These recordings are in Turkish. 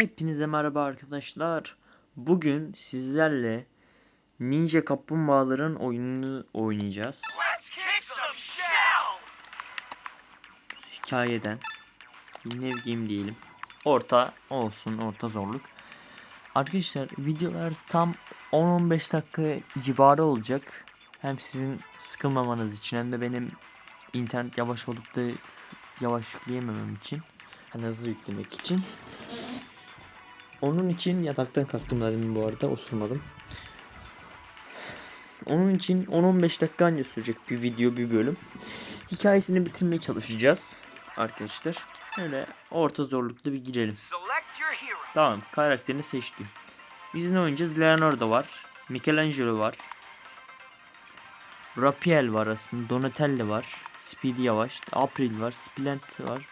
Hepinize merhaba arkadaşlar. Bugün sizlerle Ninja Kaplumbağaların oyununu oynayacağız. Hikayeden. Nev game diyelim. Orta olsun, orta zorluk. Arkadaşlar videolar tam 10-15 dakika civarı olacak. Hem sizin sıkılmamanız için hem de benim internet yavaş olup da yavaş yükleyememem için. Hani hızlı yüklemek için. Onun için yataktan kalktım dedim bu arada osurmadım. Onun için 10-15 dakika anca sürecek bir video bir bölüm. Hikayesini bitirmeye çalışacağız arkadaşlar. Öyle orta zorlukta bir girelim. Tamam karakterini seçti. Biz ne oynayacağız? Leonardo var. Michelangelo var. Rapiel var aslında. Donatello var. Speedy Yavaş. April var. Splint var.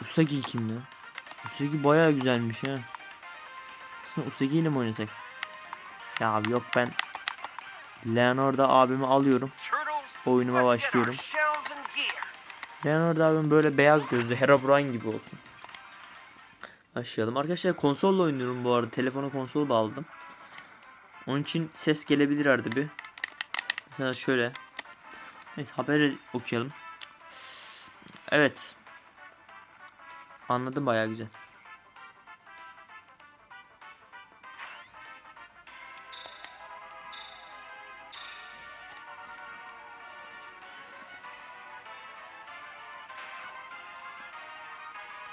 Usagi kimdi? Usagi bayağı güzelmiş ha. Aslında Usagi ile mi oynasak? Ya abi yok ben Leonardo abimi alıyorum. Oyunuma başlıyorum. Leonardo abim böyle beyaz gözlü Herobrine gibi olsun. Başlayalım. Arkadaşlar konsolla oynuyorum bu arada. Telefona konsol bağladım. Onun için ses gelebilir arada bir. Mesela şöyle. Neyse haberi okuyalım. Evet. Anladım bayağı güzel.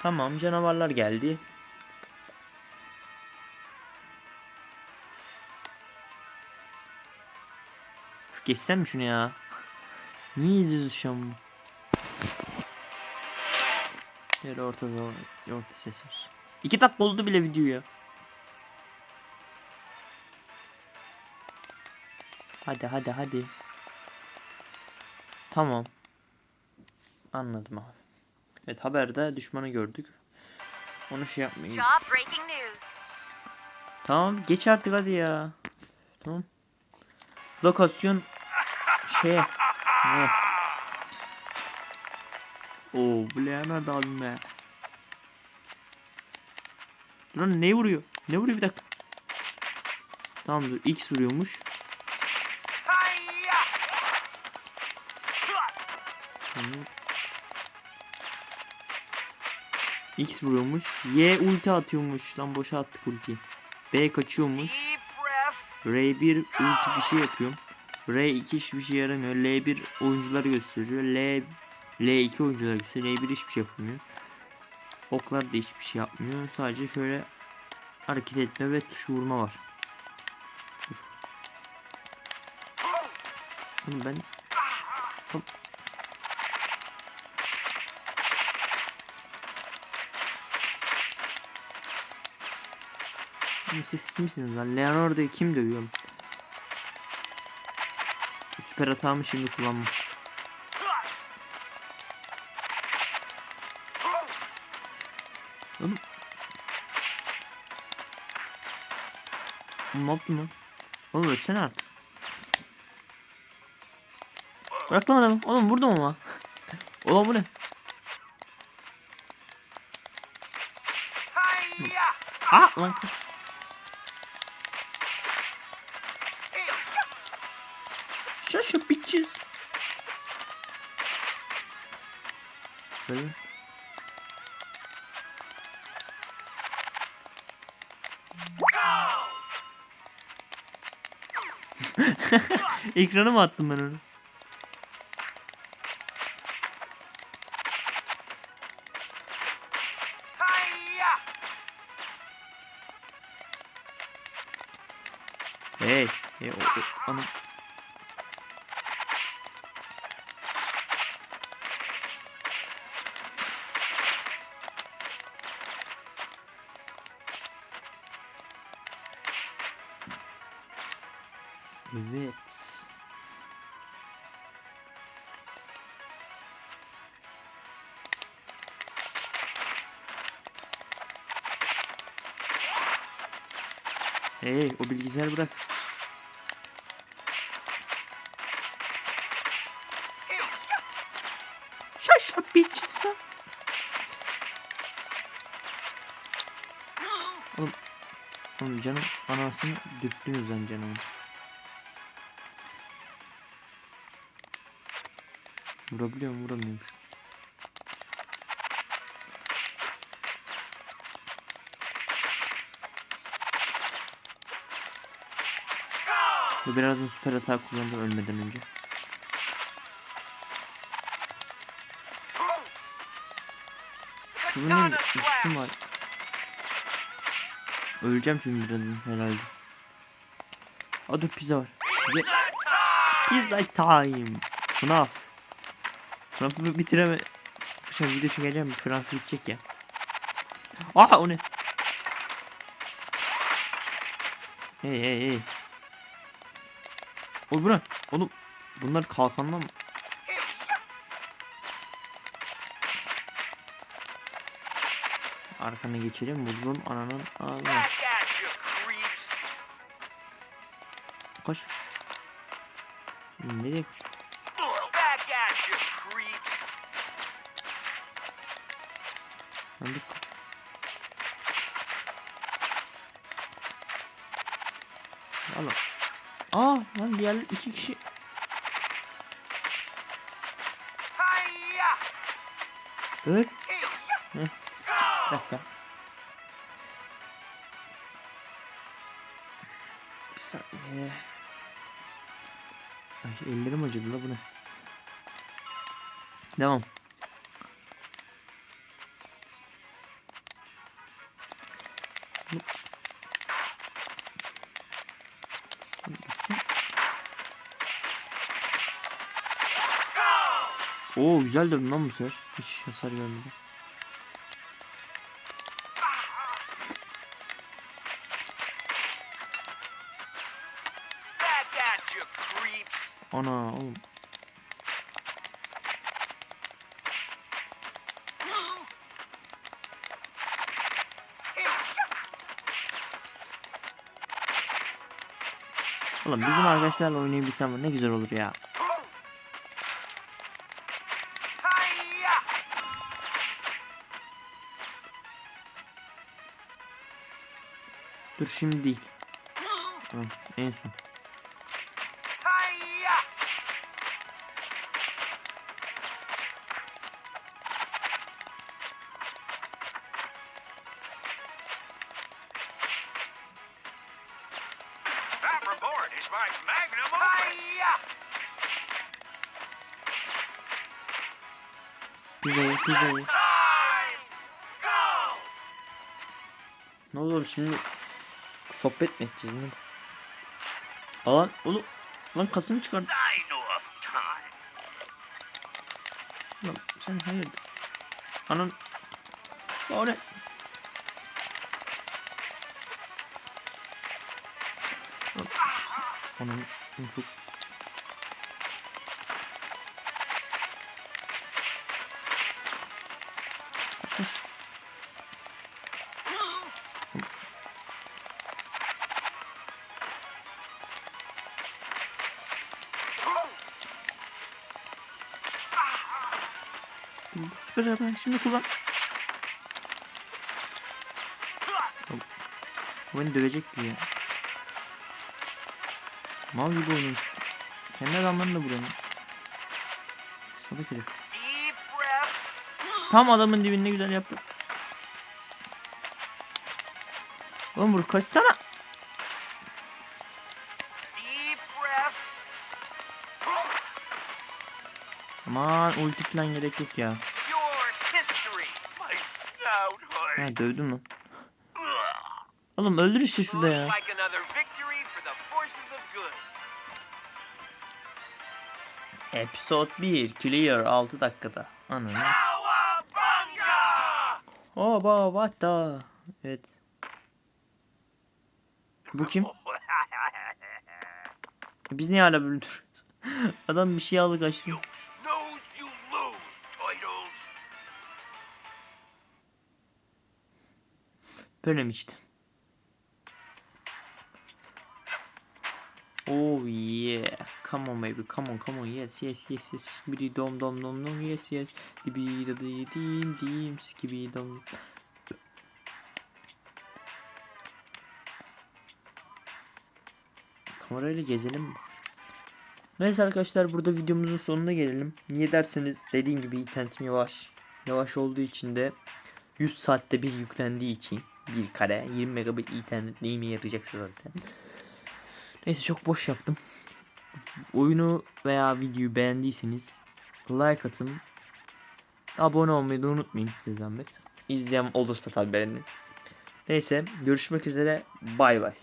Tamam canavarlar geldi. Geçsem mi şunu ya? Niye izliyoruz şu an bunu? Şöyle orta zor, orta ses var. İki dakika oldu bile video ya. Hadi hadi hadi. Tamam. Anladım abi. Evet haberde düşmanı gördük. Onu şey yapmayın. Tamam geç artık hadi ya. Tamam. Lokasyon şey ne? Oo bu Leonardo abim be. Dur lan ne vuruyor? Ne vuruyor bir dakika. Tamam dur X vuruyormuş. X vuruyormuş. Y ulti atıyormuş. Lan boşa attık ultiyi. B kaçıyormuş. Deep breath. R1 ulti bir şey yapıyorum. R2 hiçbir şey yaramıyor. L1 oyuncuları gösteriyor. L L2 oyuncuları gösteriyor. L1 hiçbir şey yapmıyor. Oklar da hiçbir şey yapmıyor. Sadece şöyle hareket etme ve tuş vurma var. Dur. Oğlum ben Hop. Siz kimsiniz lan? Leonardo'yu kim dövüyor? Süper hatamı şimdi kullanmam. Oğlum. Ne yaptın lan? Oğlum ölsene artık. Bırak lan adamı. Oğlum burada mı ama? Oğlum bu ne? Aa lan kaç. Shut your bitches. Şöyle. Ekrana mı attım ben onu? Hey, hey o, o, anam. Hey, o bilgisayarı bırak. Your bitches up. Oğlum, oğlum canım anasını dürttünüz lan canım. Vurabiliyor mu vuramıyorum. Ve birazdan süper hata kullandı ölmeden önce. Bunun ikisi var. Öleceğim çünkü birazdan herhalde. Aa dur pizza var. Ye- Pizza time. FNAF. FNAF'ı bitireme. Şimdi video çekeceğim. FNAF bitecek ya. Aa o ne? Hey hey hey. O bu ne? Oğlum bunlar kalkandan mı? Arkana geçelim. Vururum ananın ağzına. Koş. Nereye koş? Lan dur koş. Al al. Aa lan diğer iki kişi. Öl. Hiya. Bir dakika. Bir saniye. Ay ellerim acıdı la bu ne? Devam. Hop. Hadi düşsün. Oo güzel dövdün lan bu sefer. Hiç hasar görmedim. Ana oğlum. Oğlum bizim arkadaşlarla oynayabilsem ne güzel olur ya. Dur şimdi değil. Tamam, en son. Pizzayı pizzayı. Ne olur şimdi sohbet mi edeceğiz ne? Alan oğlum lan kasını çıkar. Lan sen hayırdır? Anan. Lan o ne? Anan. Çok... Süper adam şimdi kullan. Bu beni dövecek ya. Mal gibi oynuyor. Kendi adamlarını da vuruyor. Salak herif. Tam adamın dibinde güzel yaptı. Oğlum vur kaçsana. Aman ulti falan gerek yok ya. Ha dövdüm lan. Oğlum öldür işte şurada ya. Episode 1 Clear 6 dakikada. Ananı. Oba the. Evet. Bu kim? Biz niye hala duruyoruz? Adam bir şey aldı kaçtı. bölüm işte. Oh yeah. Come on baby. Come on. Come on. Yes. Yes. Yes. Yes. Skibidi dom dom dom dom. Yes. Yes. Dibi da di dim dim. Skibidi dom. Kamerayla gezelim. Neyse arkadaşlar burada videomuzun sonuna gelelim. Niye derseniz dediğim gibi internetim yavaş. Yavaş olduğu için de 100 saatte bir yüklendiği için bir kare 20 megabit internet neyime yarayacaksa zaten. Neyse çok boş yaptım. Oyunu veya videoyu beğendiyseniz like atın. Abone olmayı da unutmayın size zahmet. İzleyen olursa tabii beğenin. Neyse görüşmek üzere bay bay.